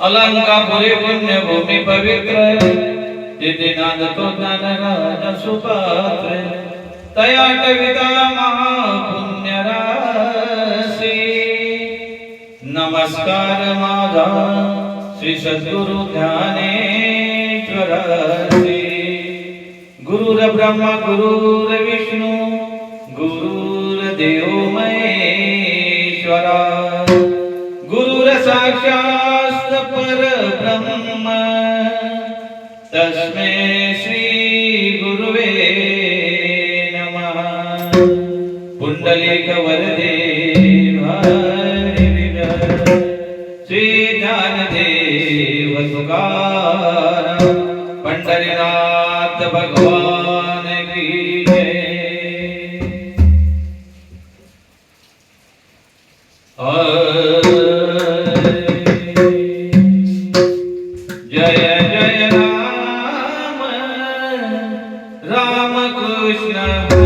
अलंकापुरी पुण्यभूमी पवित्र तिथे नांदतो ज्ञानराज सुपात्र तया कविता महापुण्य राशी। नमस्कार माझा श्री सद्गुरु ज्ञानेश्वर गुरुर ब्रह्मा गुरुर विष्णू गुरुर्देव महेश्वरा। साक्षात् परब्रह्म। तस्मै श्री गुरुवे नमः। पुंडलिक वरदे श्री ज्ञानदेव तुकाराम भगवान। Krishna.